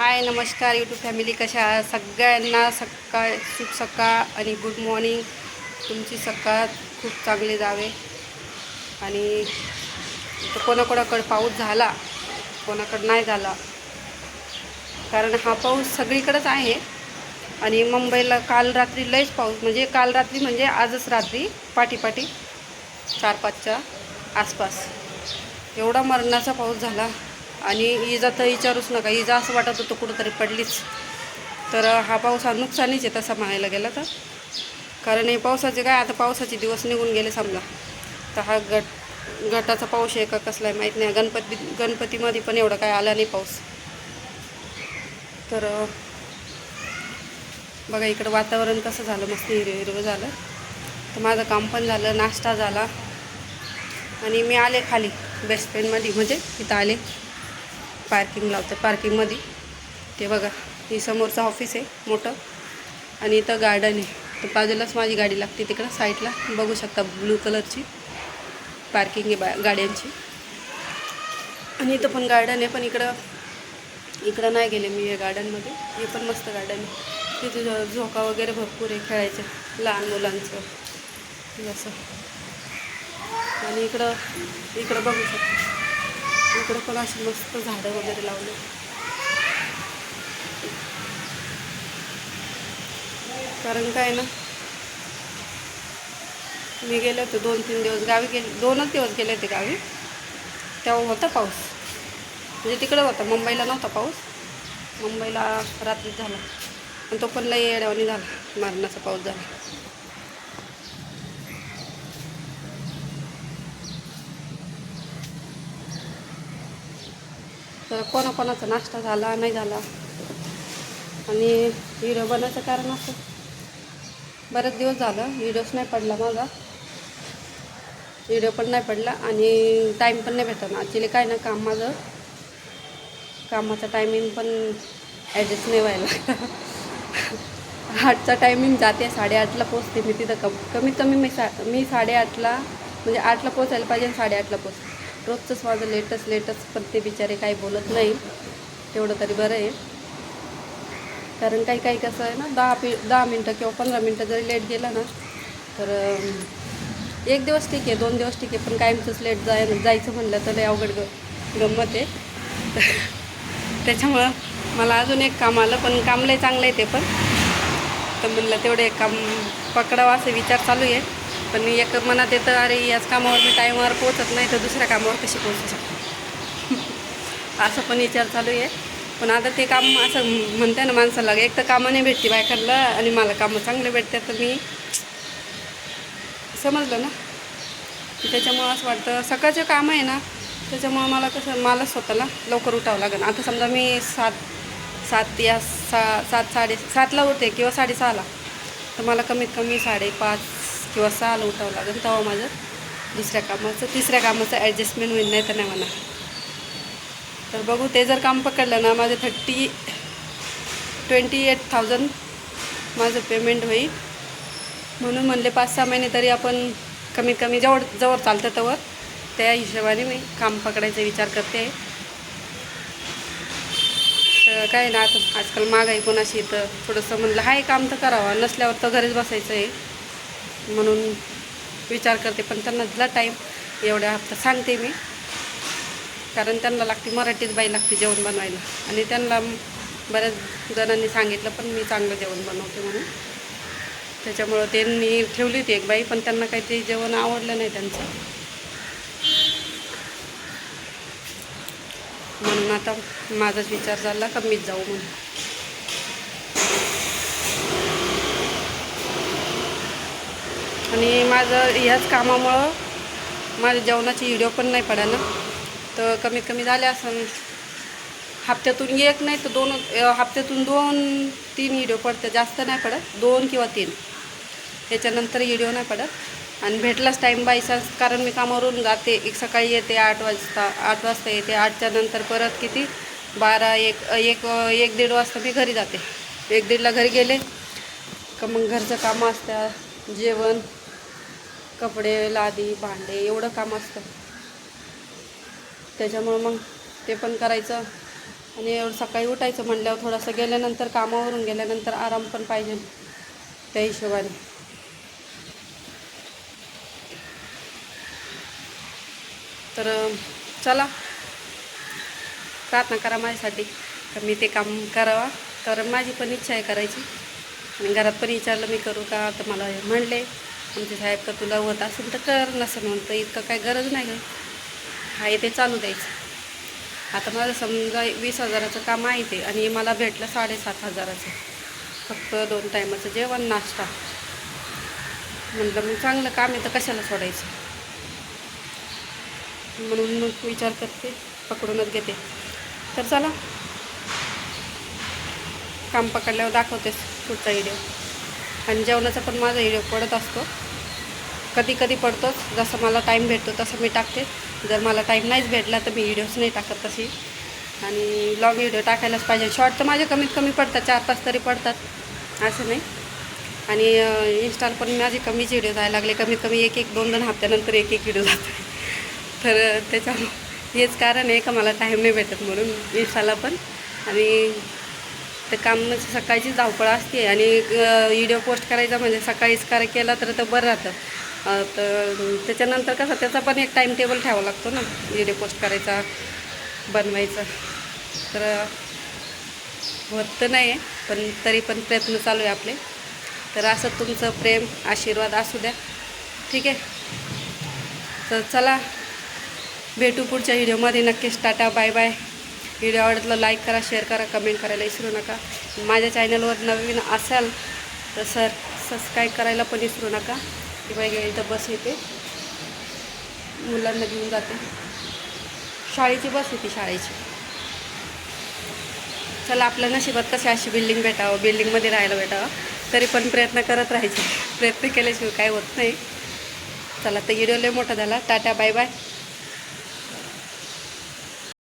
हाय नमस्कार YouTube family कशा आहात? सगळ्यांना सकाळ शुभ सकाळ आणि गुड मॉर्निंग तुमची सकाळ खूप चांगली जावे. आणि कोणाकोणाकडं पाऊस झाला कोणाकडं नाही झाला. कारण हा पाऊस सगळीकडंच आहे. आणि मुंबईला काल रात्री लयच पाऊस म्हणजे काल रात्री म्हणजे आजच रात्री पाठीपाठी चार पाचच्या आसपास. एवढा मरणाचा पाऊस झाला. आणि इजा तर विचारूच नका. इजा असं वाटत होतं कुठंतरी पडलीच. तर हा पाऊस हा नुकसानीच आहे तसा म्हणायला गेला तर. कारण हे पावसाचे काय आता पावसाचे दिवस निघून गेले समजा. तर हा गट गटाचा पाऊस आहे का कसला आहे माहीत नाही. गणपती गणपतीमध्ये पण एवढा काय आला नाही पाऊस. तर बघा इकडं वातावरण कसं झालं मस्त हिरवं हिरवं झालं. तर माझं काम पण झालं नाश्ता झाला. आणि मी आले खाली बेस्ट फ्रेंडमध्ये म्हणजे इथं आले. पार्किंग लावतं पार्किंगमध्ये ते बघा ही समोरचं ऑफिस आहे मोठं. आणि इथं गार्डन आहे. तर बाजूलाच माझी गाडी लागते तिकडं साईडला बघू शकता ब्लू कलरची पार्किंग आहे बा गाड्यांची. आणि इथं पण गार्डन आहे पण इकडं इकडं नाही गेले मी या गार्डनमध्ये हे पण मस्त गार्डन आहे. तिथे झो- झोका वगैरे भरपूर आहे खेळायचं लहान मुलांचं. जसं आणि इकडं इकडं बघू शकतो. इकडं पण अशी मस्त झाडं वगैरे लावले. कारण काय ना मी गेले होते दोन तीन दिवस गावी गेले दोनच दिवस गेले होते गावी. तेव्हा होता पाऊस. म्हणजे तिकडं होता मुंबईला नव्हता पाऊस. मुंबईला रात्रीत झाला. आणि तो पण लई येड्यावानी झाला मारणाचा पाऊस झाला. तर कोणाकोणाचा नाश्ता झाला नाही झाला. आणि व्हिडिओ बनायचं कारण असं. बरेच दिवस झालं व्हिडिओच नाही पडला माझा. व्हिडिओ पण नाही पडला आणि टाईम पण नाही भेटला. ॲक्च्युली काय ना काम माझं. कामाचा टायमिंग पण ॲडजस्ट नाही व्हायला आठचा टायमिंग जाते साडेआठला पोचते मी तिथं. कम कमीत कमी मी सा मी साडेआठला म्हणजे आठला पोचायला पाहिजे आणि साडेआठला पोचते रोजचंच माझं लेटच लेटच पण ते बिचारे काही बोलत नाही. तेवढं तरी बरं आहे. कारण काही काही कसं आहे ना दहा पि दहा मिनटं किंवा पंधरा मिनटं जरी लेट गेलं ना तर एक दिवस ठीक आहे दोन दिवस ठीक आहे पण कायमचंच लेट जाय जायचं म्हणलं तर अवघड ग गंमत आहे. त्याच्यामुळं मला अजून एक काम आलं पण काम लय चांगलं आहे ते पण. तर म्हणलं तेवढं एक काम पकडावं असं विचार चालू आहे. पण एक मनात येतं अरे याच कामावर मी टाईमावर पोचत नाही तर दुसऱ्या कामावर कशी पोचू शकतो? असं पण विचार चालू आहे. पण आता ते काम असं म्हणते ना माणसाला एक तर कामं नाही भेटते बायकांना आणि मला कामं चांगले भेटते तर मी समजलं ना? त्याच्यामुळं असं वाटतं सकाळचे कामं आहे ना त्याच्यामुळं मला कसं मला स्वतःला लवकर उठावं लागेल. आता समजा मी सात सात या सा सात साडे सातला उठते किंवा साडेसहाला तर मला कमीत कमी साडेपाच किंवा सहाला उठावं लागेल तेव्हा माझं दुसऱ्या कामाचं तिसऱ्या कामाचं ॲडजस्टमेंट होईल नाही तर नाही म्हणा तर बघू ते जर काम पकडलं ना माझं थर्टी ट्वेंटी एट थाउजंड माझं पेमेंट होईल. म्हणून म्हणले पाच सहा महिने तरी आपण कमीत कमी जवळ जवळ चालतं तवर त्या हिशोबाने मी काम पकडायचा विचार करते. तर काय ना आता आजकाल महागाई कोणाशी तर थोडंसं म्हणलं हाय काम तर करावं. नसल्यावर तर घरीच बसायचं आहे. म्हणून विचार करते पण त्यांना दिला टाईम एवढ्या हप्ता सांगते मी. कारण त्यांना लागते मराठीच बाई लागते जेवण बनवायला. आणि त्यांना बऱ्याच जणांनी सांगितलं पण मी चांगलं जेवण बनवते म्हणून. त्याच्यामुळं त्यांनी ठेवली होती एक बाई पण त्यांना काही ते जेवण आवडलं नाही त्यांचं. म्हणून आता माझाच विचार झाला का मीच जाऊ म्हणून. आणि माझं ह्याच कामामुळं माझ्या जेवणाची व्हिडिओ पण नाही पडा ना तर कमीत कमी झाले असं हप्त्यातून एक नाही तर दोन हप्त्यातून दोन तीन व्हिडिओ पडते जास्त नाही पडत. दोन किंवा तीन. त्याच्यानंतर व्हिडिओ नाही पडत. आणि भेटलाच टाईम बायचान्स कारण मी कामावरून जाते. एक सकाळी येते आठ वाजता आठ वाजता येते. आठच्या नंतर परत किती? बारा एक एक एक दीड वाजता मी घरी जाते. एक दीडला घरी गेले. का मग घरचं कामं असतं जेवण. कपडे लादी भांडे एवढं काम असतं. त्याच्यामुळं मग ते पण करायचं. आणि एवढं सकाळी उठायचं म्हणल्यावर थोडंसं गेल्यानंतर कामावरून गेल्यानंतर आराम पण पाहिजे त्या हिशोबाने. तर चला. प्रार्थना करा माझ्यासाठी. तर मी ते काम करावा. कारण माझी पण इच्छा आहे करायची. आणि घरात पण विचारलं मी करू का? तर मला हे म्हणले. आमचे साहेब का तुला होत असेल तर कर नसेल म्हणतं इतकं काय गरज नाही गं. आहे ते चालू द्यायचं. आता माझं समजा वीस हजाराचं काम आहे ते आणि मला भेटलं साडेसात हजाराचं. फक्त दोन टायमाचं जेवण नाश्ता. म्हटलं मग चांगलं काम आहे तर कशाला सोडायचं? म्हणून मग विचार करते पकडूनच घेते. तर चला. काम पकडल्यावर दाखवतेस पुढचा व्हिडिओ आणि जेवणाचा पण माझा व्हिडिओ पडत असतो. कधी कधी पडतोच जसं मला टाईम भेटतो तसं मी टाकते. जर मला टाईम नाहीच भेटला तर मी व्हिडिओज नाही टाकत तशी. आणि लॉंग व्हिडिओ टाकायलाच पाहिजे. शॉर्ट तर माझे कमीत कमी पडतात. चार पाच तरी पडतात. असं नाही. आणि इन्स्टाल पण माझे कमीच व्हिडिओ जायला लागले. कमीत कमी एक एक दोन दोन हप्त्यानंतर एक एक व्हिडिओ जातो तर त्याच्यामुळं हेच कारण आहे का मला टाईम नाही भेटत म्हणून इन्स्टाला पण. आणि ते काम म्हणजे सकाळची धावपळ असते आणि व्हिडिओ पोस्ट करायचा म्हणजे सकाळीच कर केला तर ते बरं राहतं. तर त्याच्यानंतर कसं त्याचा पण एक टाईम टेबल ठेवावा लागतो ना व्हिडिओ पोस्ट करायचा बनवायचा. तर होत तर नाही आहे पण तरी पण प्रयत्न चालू आहे आपले. तर असं तुमचं प्रेम आशीर्वाद असू द्या. ठीक आहे? तर चला भेटू पुढच्या व्हिडिओमध्ये नक्कीच टाटा बाय बाय व्हिडिओ आवडला लाईक करा शेअर करा कमेंट करायला विसरू नका. माझ्या चॅनलवर नवीन असाल तर सर सबस्क्राईब करायला पण विसरू नका. किंवा गेली तर बस येते. मुलांना घेऊन जाते. शाळेची बस येते शाळेची. चला आपल्या नशिबात कशी अशी बिल्डिंग भेटावं बिल्डिंगमध्ये राहायला भेटावं. तरी पण प्रयत्न करत राहायचे. प्रयत्न केल्याशिवाय काय होत नाही. चला तर व्हिडिओ लय मोठा झाला. Tata bye bye